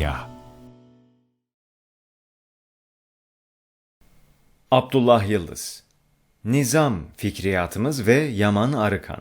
Medya. Abdullah Yıldız. Nizam fikriyatımız ve Yaman Arıkan.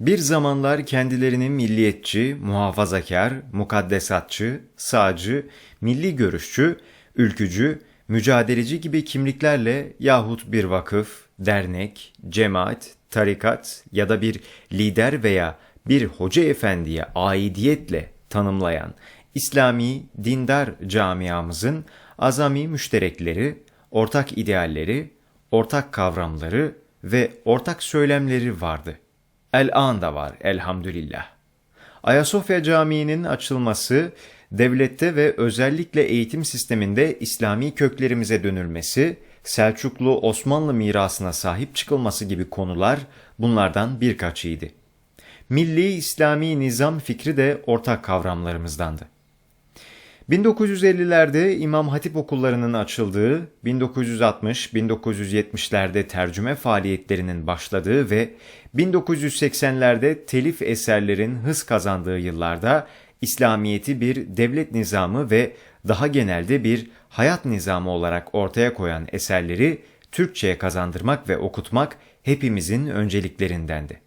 Bir zamanlar kendilerini milliyetçi, muhafazakar, mukaddesatçı, sağcı, milli görüşçü, ülkücü, mücadeleci gibi kimliklerle yahut bir vakıf, dernek, cemaat, tarikat ya da bir lider veya bir hoca efendiye aidiyetle tanımlayan İslami dindar camiamızın azami müşterekleri, ortak idealleri, ortak kavramları ve ortak söylemleri vardı. El-an da var elhamdülillah. Ayasofya Camii'nin açılması, devlette ve özellikle eğitim sisteminde İslami köklerimize dönülmesi, Selçuklu Osmanlı mirasına sahip çıkılması gibi konular bunlardan birkaçıydı. Milli İslami nizam fikri de ortak kavramlarımızdandı. 1950'lerde İmam Hatip okullarının açıldığı, 1960-1970'lerde tercüme faaliyetlerinin başladığı ve 1980'lerde telif eserlerin hız kazandığı yıllarda İslamiyeti bir devlet nizamı ve daha genelde bir hayat nizamı olarak ortaya koyan eserleri Türkçe'ye kazandırmak ve okutmak hepimizin önceliklerindendi.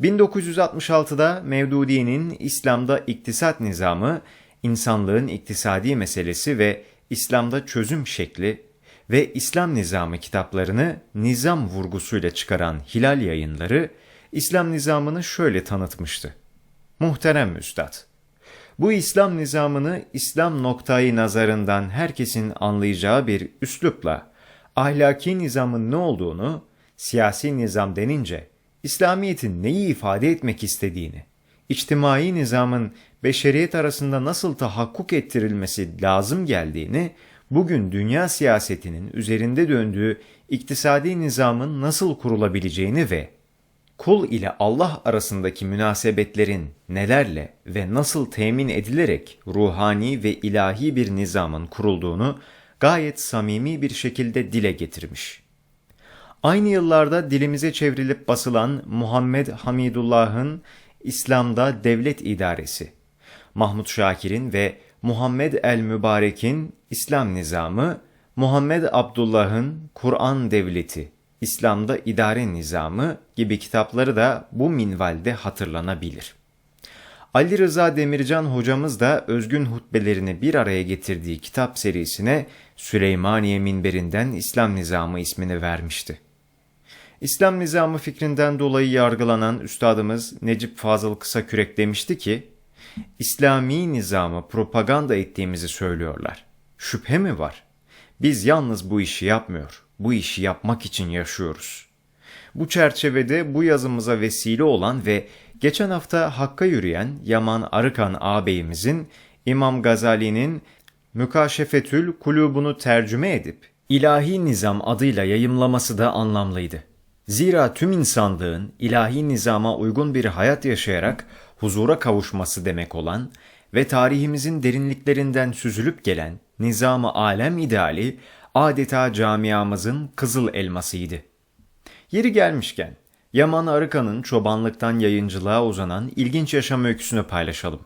1966'da Mevdudi'nin İslam'da iktisat nizamı, insanlığın iktisadi meselesi ve İslam'da çözüm şekli ve İslam nizamı kitaplarını nizam vurgusuyla çıkaran Hilal yayınları, İslam nizamını şöyle tanıtmıştı. Muhterem Üstad, bu İslam nizamını İslam noktayı nazarından herkesin anlayacağı bir üslupla, ahlaki nizamın ne olduğunu, siyasi nizam denince, İslamiyet'in neyi ifade etmek istediğini, içtimai nizamın beşeriyet arasında nasıl tahakkuk ettirilmesi lazım geldiğini, bugün dünya siyasetinin üzerinde döndüğü iktisadi nizamın nasıl kurulabileceğini ve kul ile Allah arasındaki münasebetlerin nelerle ve nasıl temin edilerek ruhani ve ilahi bir nizamın kurulduğunu gayet samimi bir şekilde dile getirmiş. Aynı yıllarda dilimize çevrilip basılan Muhammed Hamidullah'ın İslam'da Devlet İdaresi, Mahmud Şakir'in ve Muhammed el-Mübarek'in İslam Nizamı, Muhammed Abdullah'ın Kur'an Devleti, İslam'da İdare Nizamı gibi kitapları da bu minvalde hatırlanabilir. Ali Rıza Demircan hocamız da özgün hutbelerini bir araya getirdiği kitap serisine Süleymaniye minberinden İslam Nizamı ismini vermişti. İslam nizamı fikrinden dolayı yargılanan üstadımız Necip Fazıl Kısakürek demişti ki, İslami nizamı propaganda ettiğimizi söylüyorlar. Şüphe mi var? Biz yalnız bu işi yapmıyor, bu işi yapmak için yaşıyoruz. Bu çerçevede bu yazımıza vesile olan ve geçen hafta Hakk'a yürüyen Yaman Arıkan ağabeyimizin İmam Gazali'nin Mükaşefetül Kulubunu tercüme edip İlahi Nizam adıyla yayımlaması da anlamlıydı. Zira tüm insanlığın ilahi nizama uygun bir hayat yaşayarak huzura kavuşması demek olan ve tarihimizin derinliklerinden süzülüp gelen nizamı alem ideali adeta camiamızın kızıl elmasıydı. Yeri gelmişken Yaman Arıkan'ın çobanlıktan yayıncılığa uzanan ilginç yaşam öyküsünü paylaşalım.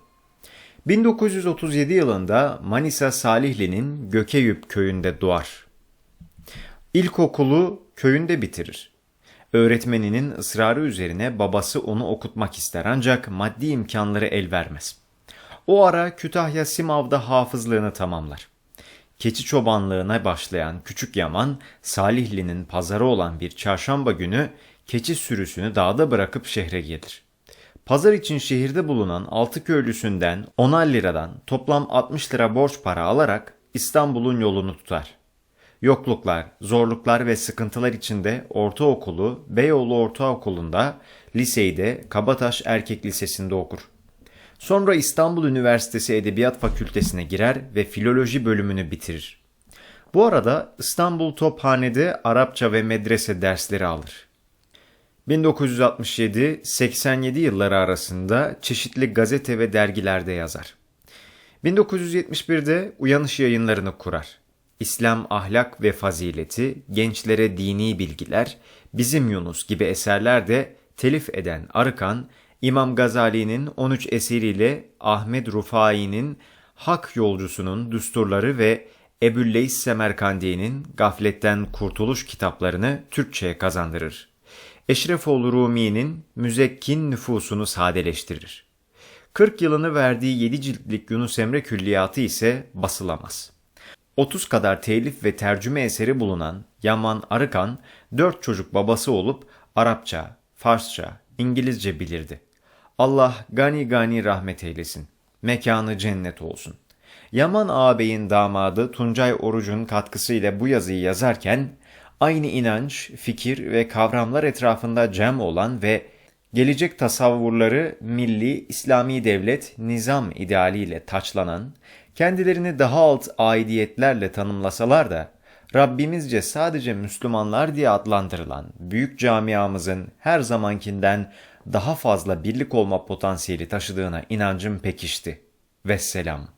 1937 yılında Manisa Salihli'nin Gökeyüp köyünde doğar. İlkokulu köyünde bitirir. Öğretmeninin ısrarı üzerine babası onu okutmak ister ancak maddi imkanları el vermez. O ara Kütahya Simav'da hafızlığını tamamlar. Keçi çobanlığına başlayan Küçük Yaman, Salihli'nin pazarı olan bir çarşamba günü keçi sürüsünü dağda bırakıp şehre gelir. Pazar için şehirde bulunan altı köylüsünden 10'ar liradan toplam 60 lira borç para alarak İstanbul'un yolunu tutar. Yokluklar, zorluklar ve sıkıntılar içinde ortaokulu Beyoğlu Ortaokulu'nda, liseyi de Kabataş Erkek Lisesi'nde okur. Sonra İstanbul Üniversitesi Edebiyat Fakültesine girer ve filoloji bölümünü bitirir. Bu arada İstanbul Tophane'de Arapça ve medrese dersleri alır. 1967-87 yılları arasında çeşitli gazete ve dergilerde yazar. 1971'de Uyanış yayınlarını kurar. İslam ahlak ve fazileti, gençlere dini bilgiler, Bizim Yunus gibi eserler de telif eden Arıkan, İmam Gazali'nin 13 eseriyle Ahmet Rufai'nin Hak Yolcusunun Düsturları ve Ebu'l-Leys Semerkandi'nin Gafletten Kurtuluş kitaplarını Türkçe'ye kazandırır. Eşrefoğlu Rumi'nin müzekkin nüfusunu sadeleştirir. 40 yılını verdiği 7 ciltlik Yunus Emre Külliyatı ise basılamaz. 30 kadar telif ve tercüme eseri bulunan Yaman Arıkan, 4 çocuk babası olup Arapça, Farsça, İngilizce bilirdi. Allah gani gani rahmet eylesin. Mekanı cennet olsun. Yaman ağabeyin damadı Tuncay Oruç'un katkısıyla bu yazıyı yazarken, aynı inanç, fikir ve kavramlar etrafında cem olan ve gelecek tasavvurları milli, İslami devlet, nizam idealiyle taçlanan, kendilerini daha alt aidiyetlerle tanımlasalar da, Rabbimizce sadece Müslümanlar diye adlandırılan büyük camiamızın her zamankinden daha fazla birlik olma potansiyeli taşıdığına inancım pekişti. Vesselam.